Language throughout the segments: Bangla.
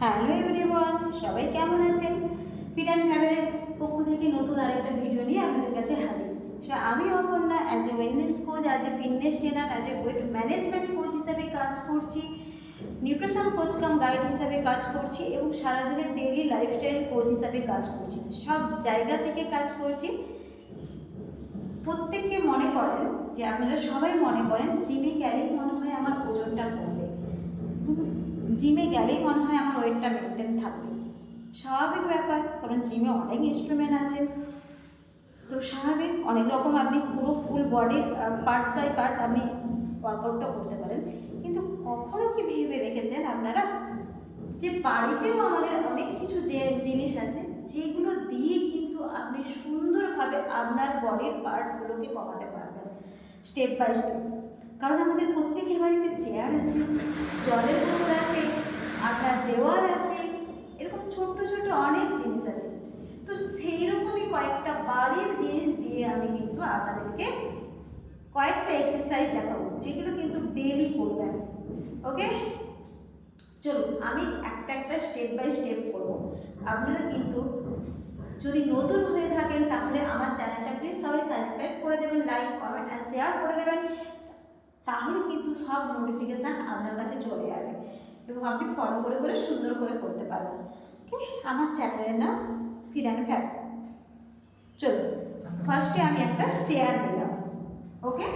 হ্যালো এভরিওয়ান, সবাই কেমন আছেন? ফিডান ফ্যামিলির পক্ষ থেকে নতুন আরেকটা ভিডিও নিয়ে আপনাদের কাছে হাজির। সো আমি Aparna as a wellness coach as a fitness trainer as a weight management coach হিসাবে কাজ করছি নিউট্রিশন কোচ কাম গাইড হিসাবে কাজ করছি এবং সারাদিনের ডেইলি লাইফস্টাইল কোচ হিসাবে কাজ করছি। সব জায়গা থেকে কাজ করছি। প্রত্যেককে মনে করেন যে আপনারা সবাই মনে করেন জিমে গেলেই মনে হয় আমার ওজনটা কমবে। জিমে গেলেই মনে হয় আমার ওয়েটটা মেনটেন থাকবে। স্বাভাবিক ব্যাপার, কারণ জিমে অনেক ইনস্ট্রুমেন্ট আছে। তো স্বাভাবিক, অনেক রকম আপনি পুরো ফুল বডির পার্টস বাই পার্টস আপনি ওয়ার্কআউটটা করতে পারেন। কিন্তু কখনো কি ভেবে দেখেছেন আপনারা? যে বাড়িতেও আমাদের অনেক কিছু যে জিনিস আছে, যেগুলো দিয়ে কিন্তু আপনি সুন্দরভাবে আপনার বডির পার্টসগুলোকে কমাতে পারবেন। স্টেপ বাই স্টেপ কারণ আমাদের প্রত্যেকের বাড়িতে চেয়ার আছে, জলের বোতল আছে আটার দেওয়াল আছে, এরকম ছোট্ট ছোট্ট অনেক জিনিস আছে। তো সেই রকমই কয়েকটা বাড়ির জিনিস দিয়ে আমি কিন্তু আপনাদেরকে কয়েকটা এক্সারসাইজ দেখাবো, যেগুলো কিন্তু ডেলি করবেন ওকে চলুন, আমি একটা একটা স্টেপ বাই স্টেপ করব। আপনারা কিন্তু যদি নতুন হয়ে থাকেন, তাহলে আমার চ্যানেলটা প্লিজ সবাই সাবস্ক্রাইব করে দেবেন লাইক কমেন্ট আর শেয়ার করে দেবেন। তাহলে কিন্তু সব নোটিফিকেশান আপনার কাছে চলে যাবে এবং আপনি ফলো করে করে সুন্দর করে করতে পারবেন। ওকে আমার চ্যানেলের নাম ফিরান ফ্যাট চলুন ফার্স্টে আমি একটা চেয়ার নিলাম। ওকে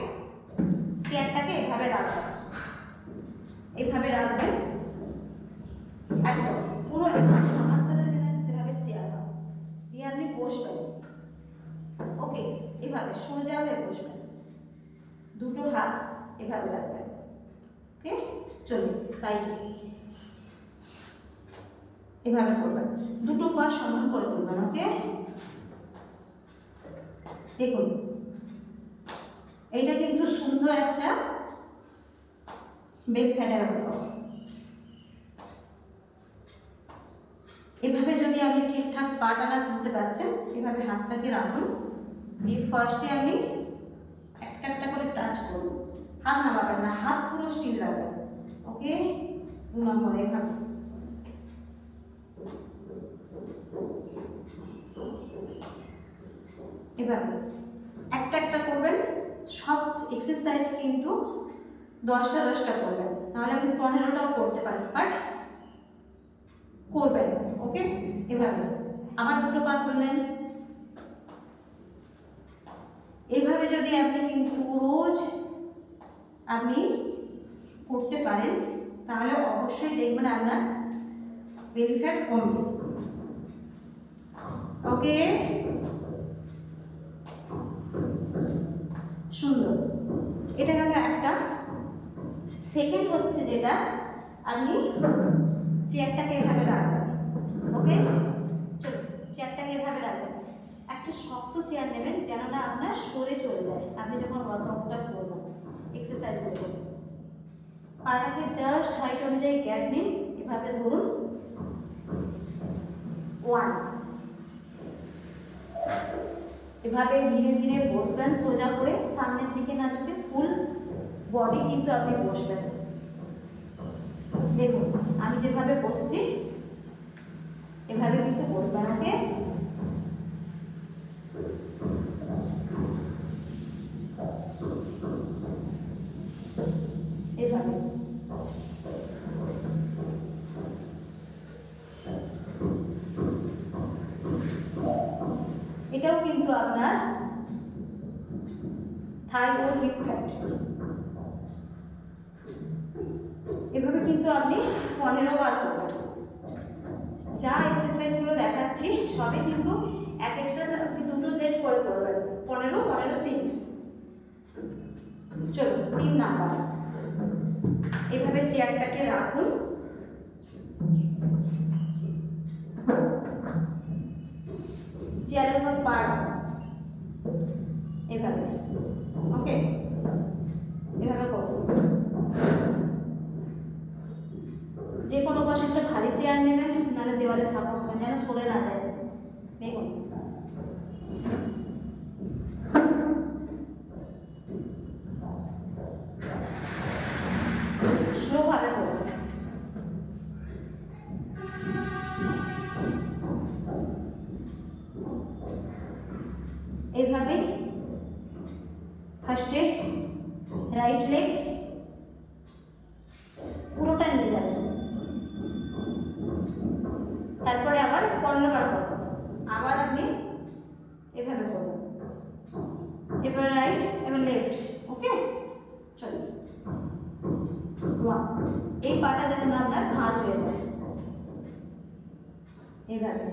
চেয়ারটাকে এভাবে রাখবেন এভাবে রাখবেন। একদম, পুরো একদম। এভাবে রাখবেন। ওকে? চলুন, সাইডে। এভাবে করবেন। দুটো পা সমান করে তুলবেন, ওকে? দেখুন। এইটা কিন্তু সুন্দর একটা বেড ফ্যাটার হলো এভাবে যদি আপনি ঠিকঠাক পা টানা তুলতে পারছেন, এভাবে হাতটাকে রাখুন। দিয়ে ফার্স্টে আপনি একটা একটা করে টাচ করুন হাত নামাবেন না হাত রাখবেন ওকে দু নম্বর এভাবে এভাবে একটা একটা করবেন, সব এক্সারসাইজ কিন্তু দশটা দশটা করবেন, নাহলে আপনি পনেরোটাও করতে পারেন বাট করবেন ওকে এভাবে আবার দুটো পা তুললেন। এভাবে যদি আপনি কিন্তু রোজ আপনি করতে পারেন, তাহলে অবশ্যই দেখবেন আপনার বেনিফিট কমবে ওকে সুন্দর। এটা গেল একটা। সেকেন্ড হচ্ছে যেটা, আপনি চেয়ারটাকে এভাবে রাখবেন। ওকে চলো চেয়ারটাকে এভাবে রাখবেন। একটা শক্ত চেয়ার নেবেন, যেন না আপনার সরে চলে যায়। আপনি যখন ওয়ার্কআউটটা করবেন পাটাকে জাস্ট হাইট অনুযায়ী গ্যাপ নিন, এভাবে ধরুন ওয়ান এভাবে ধীরে ধীরে বসবেন, সোজা করে সামনের দিকে না ঝুঁকে ফুল বডি কিন্তু আপনি বসবেন। দেখুন, আমি যেভাবে বসছি, এভাবে কিন্তু বসবেন ওকে এটাও কিন্তু আপনার থাই ও হিপ ফ্যাট এভাবে কিন্তু আপনি পনেরো বার করবেন। যা এক্সারসাইজগুলো দেখাচ্ছি, সবই কিন্তু এক একটা দুটো সেট করে করবেন। পনেরো পনেরো, তিরিশ। চলো তিন নাম্বার। এভাবে চেয়ারটাকে রাখুন। চেয়ারের উপর রাখুন। এভাবে। ওকে এভাবে করব যে কোনো পাশে একটা ভারী চেয়ার নেবেন, নাহলে দেওয়ালে ফার্স্টে রাইট লেগ পুরোটা নিয়ে যাবেন তারপরে আবার পনেরো বার করবেন আবার আপনি এভাবে করবেন এবার রাইট এবার লেফট ওকে চলো। এই পাটা যেন আপনার ভাঁজ হয়ে যায়। এইভাবে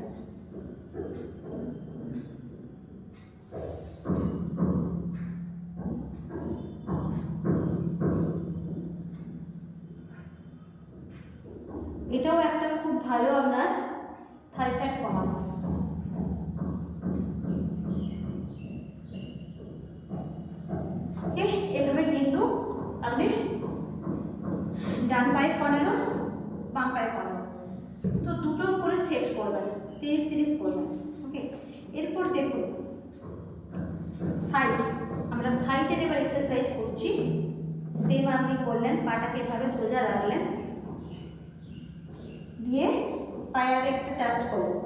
আপনি করলেন, পাটাকে এভাবে সোজা রাখলেন। দিয়ে পায়ে একটা টাচ করবেন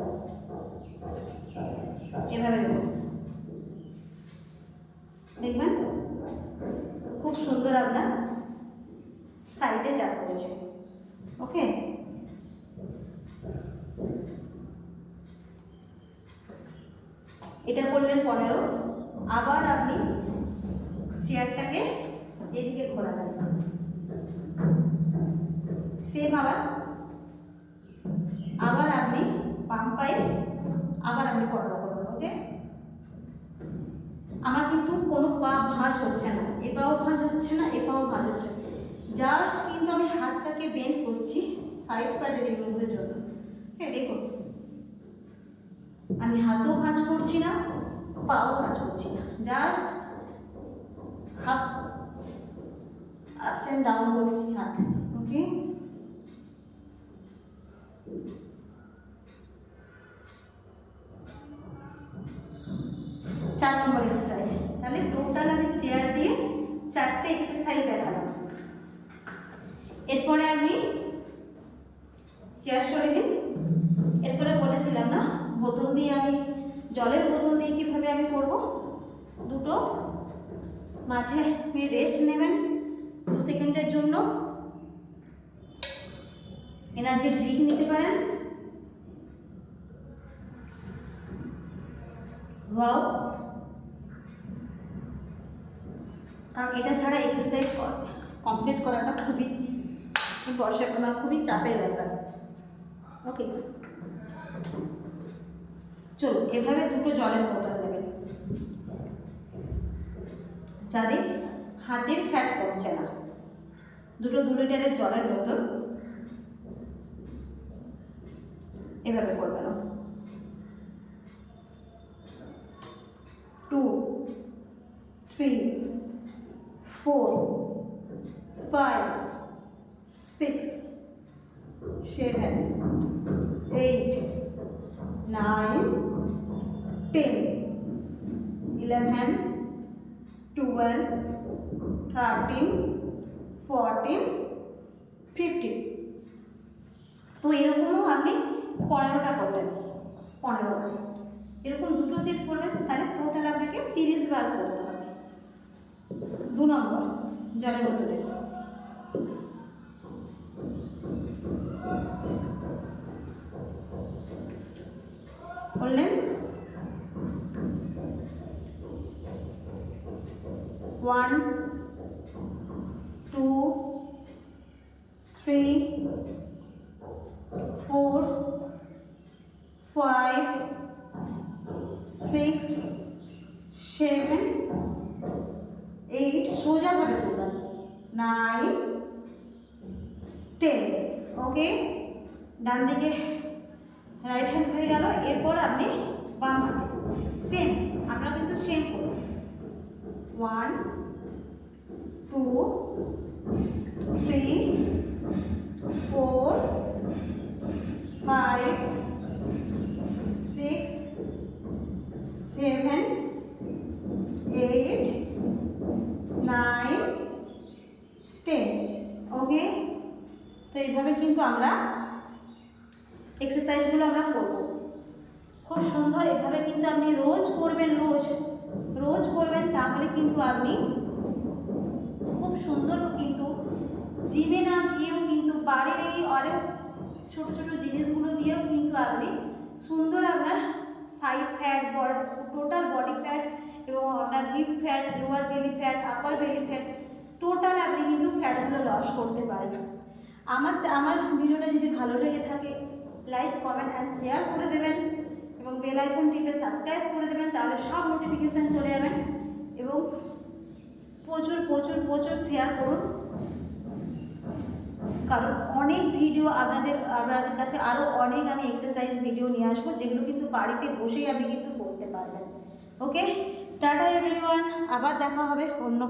এভাবে দেখবেন, খুব সুন্দর আপনার সাইডে চাপ করেছে ওকে? এটা করলেন পনেরো। আবার আপনি চেয়ারটাকে এদিকে ঘোরাবেন সেম আবার। আবার আপনি বাম পায়ে, আবার আপনি পনেরো করবেন ওকে আমার কিন্তু কোনো পা ভাঁজ হচ্ছে না। এ পাও ভাঁজ হচ্ছে না, এ পাও ভাঁজ হচ্ছে না। জাস্ট কিন্তু আমি হাতটাকে বেন্ড করছি সাইড প্যাডে রিমুভের জন্য। হ্যাঁ দেখুন। আমি হাতও ভাঁজ করছি না, পাও ভাঁজ করছি না। জাস্ট হাত আপস অ্যান্ড ডাউন করছি হাত ওকে চার নম্বর এক্সারসাইজ তাহলে টোটাল আমি চেয়ার দিয়ে চারটে এক্সারসাইজ দেখালাম এরপরে আমি চেয়ার সরিয়ে দিন এরপরে বলেছিলাম না, বোতল দিয়ে আমি, জলের বোতল দিয়ে কীভাবে আমি করব? দুটো মাঝে রেস্ট নেবেন। দু সেকেন্ডের জন্য এনার্জি ড্রিঙ্ক নিতে পারেন। ওয়াও কারণ এটা ছাড়া এক্সারসাইজ কমপ্লিট করাটা খুবই বর্ষার মানে খুবই চাপের ব্যাপার। ওকে চলো এভাবে দুটো জলের বোতল নেবেন। যাদের হাতের ফ্যাট কমছে না। দুটো দু লিটারের জলের বোতল। এভাবে করবেন two three four five six seven eight nine ten eleven twelve thirteen fourteen fifteen তো এরকমও আপনি পনেরোটা করলেন পনেরোটা এরকম দুটো সেট করবেন, তাহলে টোটাল আপনাকে তিরিশ বার করতে হবে। দু নম্বর জলের বোতলে করলেন? One two three four five six seven eight সোজাভাবে তুলবেন নাইন টেন ওকে ডান দিকে রাইট হ্যান্ড হয়ে গেল, এরপর আপনি বাম হাতে। সেম আমরা কিন্তু সেম করব one two four five six seven eight nine ten okay তো এইভাবে কিন্তু আমরা এক্সারসাইজগুলো আমরা করব। খুব সুন্দর, এভাবে কিন্তু আপনি রোজ করবেন, রোজ। রোজ করবেন, তাহলে কিন্তু আপনি খুব সুন্দর কিন্তু জিমে না গিয়েও কিন্তু বাড়ির এই অনেক ছোট ছোট জিনিসগুলো দিয়েও কিন্তু আপনি সুন্দর আপনার side fat total body fat এবং আপনার hip fat lower belly fat upper belly fat total আপনি কিন্তু ফ্যাটগুলো লস করতে পারেন। আমার আমার ভিডিওটা যদি ভালো লেগে থাকে লাইক কমেন্ট অ্যান্ড শেয়ার করে দেবেন এবং বেল আইকন টিপে সাবস্ক্রাইব করে দেবেন, তাহলে সব নোটিফিকেশান চলে যাবেন এবং প্রচুর প্রচুর প্রচুর শেয়ার করুন। কারণ অনেক ভিডিও আপনাদের আপনাদের কাছে আরও অনেক আমি এক্সারসাইজ ভিডিও নিয়ে আসব, যেগুলো কিন্তু বাড়িতে বসেই আপনি কিন্তু করতে পারবেন। ওকে টাটা এভরিওয়ান আবার দেখা হবে অন্য